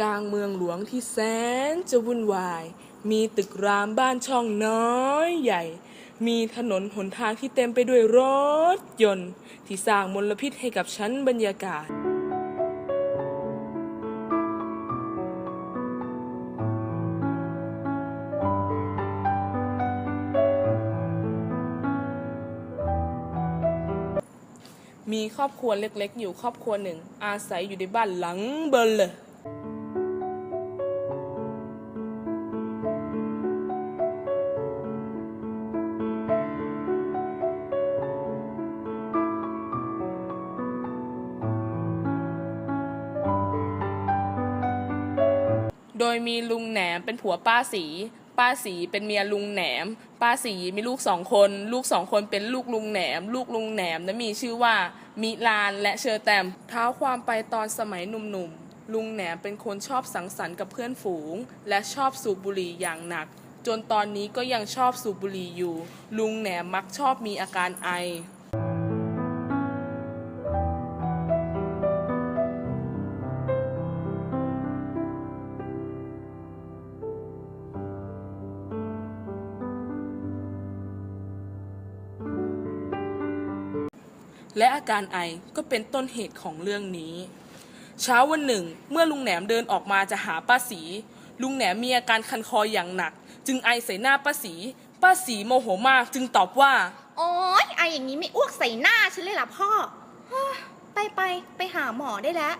กลางเมืองหลวงที่แสนจะวุ่นวาย มีตึกรามบ้านช่องน้อยใหญ่ มีถนนหนทางที่เต็มไปด้วยรถยนต์ ที่สร้างมลพิษให้กับชั้นบรรยากาศมีครอบครัวเล็กๆ อยู่ครอบครัวหนึ่ง อาศัยอยู่ในบ้านหลังเบลเลย โดยมีลุงแหนมเป็นผัวป้าสี ป้าสีเป็นเมียลุงแหนม ป้าสีมีลูกสองคน ลูกสองคนเป็นลูกลุงแหนม ลูกลุงแหนมนั้นมีชื่อว่า มิลานและเชอร์แตม เท้าความไปตอนสมัยหนุ่มๆ ลุงแหนมเป็นคนชอบสังสรรค์กับเพื่อนฝูง และชอบสูบบุหรี่อย่างหนัก จนตอนนี้ก็ยังชอบสูบบุหรี่อยู่ ลุงแหนมมักชอบมีอาการไอ และอาการไอก็เป็นต้นเหตุของเรื่องนี้ เช้าวันหนึ่ง เมื่อลุงแหนมเดินออกมาจะหาป้าสี ลุงแหนมมีอาการคันคออย่างหนัก จึงไอใส่หน้าป้าสี ป้าสีโมโหมากจึงตอบว่า โอ๊ยไออย่างนี้ไม่อ้วกใส่หน้าฉันเลยล่ะพ่อเฮ้ยไปไปไปหาหมอได้แล้ว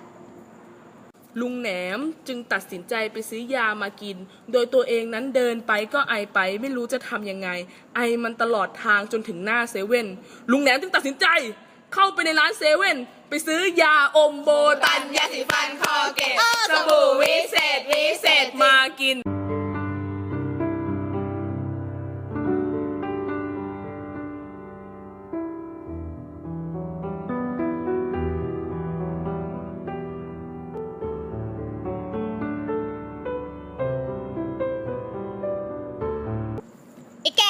ลุงแหนมจึงตัดสินใจไปซื้อยามากิน โดยตัวเองนั้นเดินไปก็ไอไปไม่รู้จะทำยังไง ไอมันตลอดทางจนถึงหน้าเซเว่นลุงแหนมจึงตัดสินใจ เข้าไปในร้านเซเว่นไปซื้อยาอมโบตันยาสีฟันคอเกตเออสบู่วิเศษวิเศษมากินไอ้แกไปดิ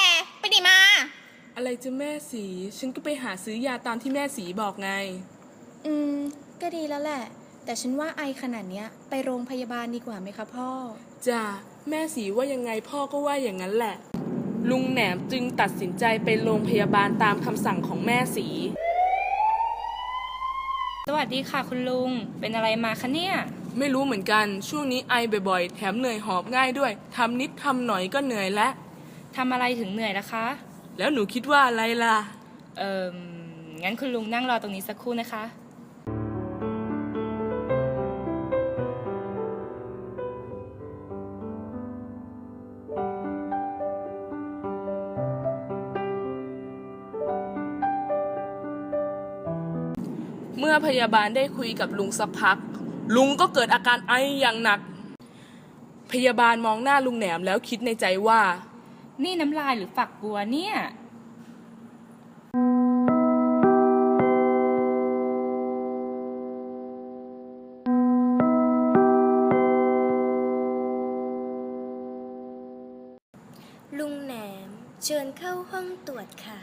มา อะไรจะแม่สี ฉันก็ไปหาซื้อยาตามที่แม่สีบอกไง อืม ก็ดีแล้วแหละ แต่ฉันว่าไอขนาดเนี้ย ไปโรงพยาบาลดีกว่าไหมคะพ่อ จ้าแม่สีว่ายังไงพ่อก็ว่าอย่างนั้นแหละ ลุงแหนมจึงตัดสินใจไปโรงพยาบาลตามคำสั่งของแม่สี สวัสดีค่ะคุณลุง เป็นอะไรมาคะเนี่ย ไม่รู้เหมือนกัน ช่วงนี้ไอบ่อยๆ แถมเหนื่อยหอบง่ายด้วย ทำนิดทำหน่อยก็เหนื่อยแล้ว ทำอะไรถึงเหนื่อยล่ะคะ แล้วหนูคิดว่าอะไรล่ะ เอ่มงั้นคุณลุงนั่งรอตรงนี้สักครู่นะคะ เมื่อพยาบาลได้คุยกับลุงสักพัก ลุงก็เกิดอาการไออย่างหนัก พยาบาลมองหน้าลุงแหนมแล้วคิดในใจว่า นี่น้ำลายหรือฝักบัวเนี่ยลุงแหนมเชิญเข้าห้องตรวจค่ะ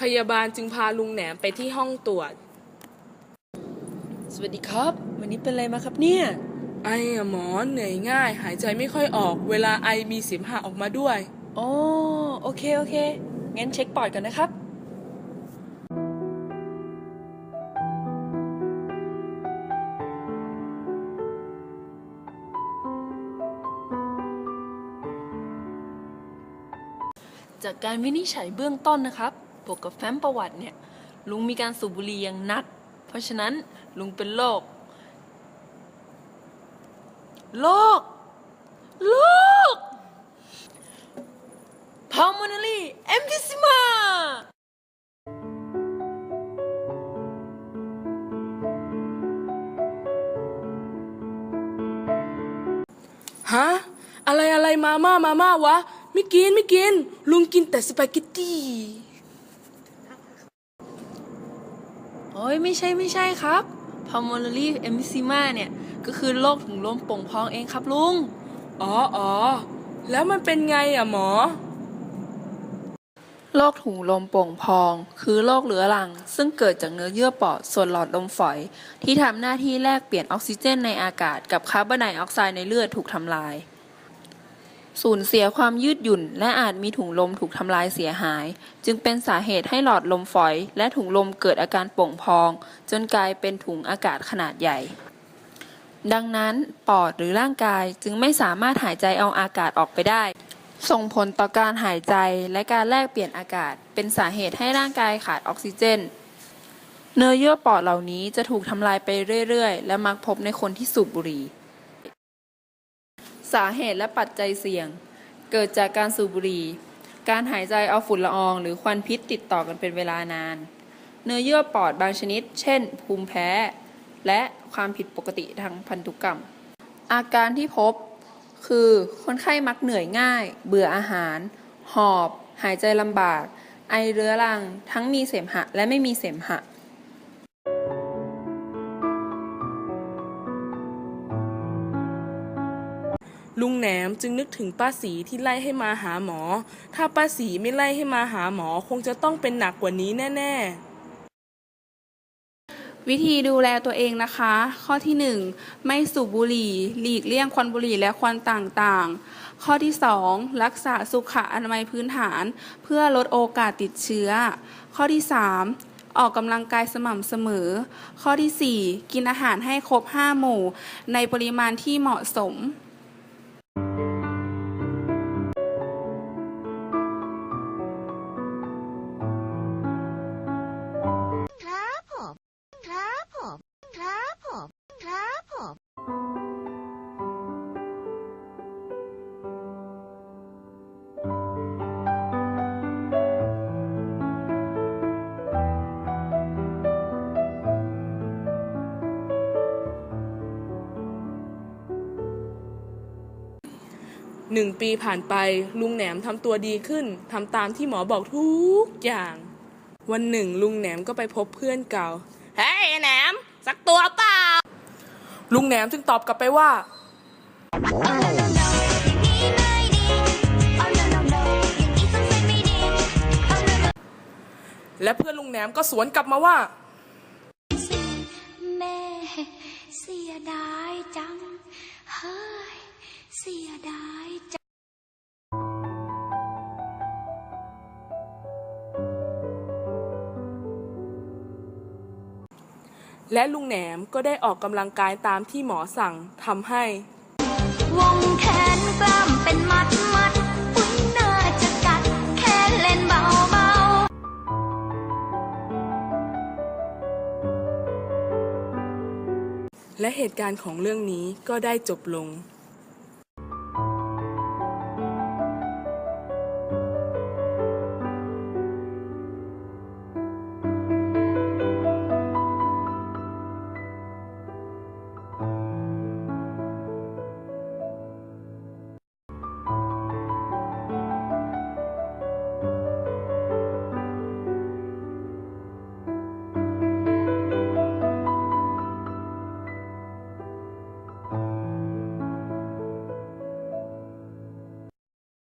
พยาบาลจึงพาลุงแหนมไปที่ห้องตรวจ สวัสดีครับ วันนี้เป็นอะไรมาครับเนี่ย ไออะหมอเหนื่อยง่าย หายใจไม่ค่อยออก เวลาไอมีเสมหะออกมาด้วยอ๋อโอเค โอเค งั้นเช็คปอดก่อนนะครับ จากการวินิจฉัยเบื้องต้นนะครับบวกกับแฟ้มประวัติเนี่ย ลุงมีการสูบบุหรี่อย่างหนัก เพราะฉะนั้นลุงเป็นโรค โรคโรค pulmonary emphysema ฮะ อะไรอะไรมาม่ามาม่าวะ ไม่กินไม่กิน ลุงกินแต่สปาเกตตี้ โอ้ยไม่ใช่ไม่ใช่ครับ pulmonary emphysema เนี่ย ก็คือโรคถุงลมโป่งพองเองครับลุง อ๋ออ๋อแล้วมันเป็นไงอะหมอ โรคถุงลมโป่งพอง คือโรคเรื้อรัง ซึ่งเกิดจากเนื้อเยื่อปอดส่วนหลอดลมฝอย ที่ทำหน้าที่แลกเปลี่ยนออกซิเจนในอากาศกับคาร์บอนไดออกไซด์ในเลือดถูกทำลาย สูญเสียความยืดหยุ่น และอาจมีถุงลมถูกทำลายเสียหาย จึงเป็นสาเหตุให้หลอดลมฝอย และถุงลมเกิดอาการโป่งพอง จนกลายเป็นถุงอากาศขนาดใหญ่ ดังนั้นปอดหรือร่างกายจึงไม่สามารถหายใจเอาอากาศออกไปได้ ส่งผลต่อการหายใจและการแลกเปลี่ยนอากาศ เป็นสาเหตุให้ร่างกายขาดออกซิเจน เนื้อเยื่อปอดเหล่านี้จะถูกทำลายไปเรื่อยๆ และมักพบในคนที่สูบบุหรี่ สาเหตุและปัจจัยเสี่ยง เกิดจากการสูบบุหรี่ การหายใจเอาฝุ่นละออง หรือควันพิษติดต่อกันเป็นเวลานาน เนื้อเยื่อปอดบางชนิด เช่น ภูมิแพ้ และความผิดปกติทางพันธุกรรม อาการที่พบคือคนไข้มักเหนื่อยง่าย เบื่ออาหาร หอบ หายใจลำบาก ไอเรื้อรัง ทั้งมีเสมหะ และไม่มีเสมหะลุงแหนมจึงนึกถึงป้าสีที่ไล่ให้มาหาหมอ ถ้าป้าสีไม่ไล่ให้มาหาหมอคงจะต้องเป็นหนักกว่านี้แน่ ๆ วิธีดูแลตัวเองนะคะ ข้อที่ 1 ไม่สูบบุหรี่ หลีกเลี่ยงควันบุหรี่และควันต่างๆ ข้อที่ 2 รักษาสุขอนามัยพื้นฐาน เพื่อลดโอกาสติดเชื้อ ข้อที่ 3 ออกกำลังกายสม่ำเสมอ ข้อทีสี่4 กินอาหารให้ครบ 5 หมู่ ในปริมาณที่เหมาะสม หนึ่งปีผ่านไปลุงแหนมทำตัวดีขึ้นทำตามที่หมอบอกทุกอย่าง วันหนึ่ง ลุงแหนมก็ไปพบเพื่อนเก่า เฮ้ยไอ้แหนม สักตัวเปล่า ลุงแหนมจึงตอบกลับไปว่า และเพื่อนลุงแหนมก็สวนกลับมาว่า สียดายจัง เฮ้ย เสียดายจังและลุงแหนมก็ได้ออกกำลังกายตามที่หมอสั่งทำให้ วงแขนกล้ามเป็นมัดมัด และเหตุการณ์ของเรื่องนี้ก็ได้จบลง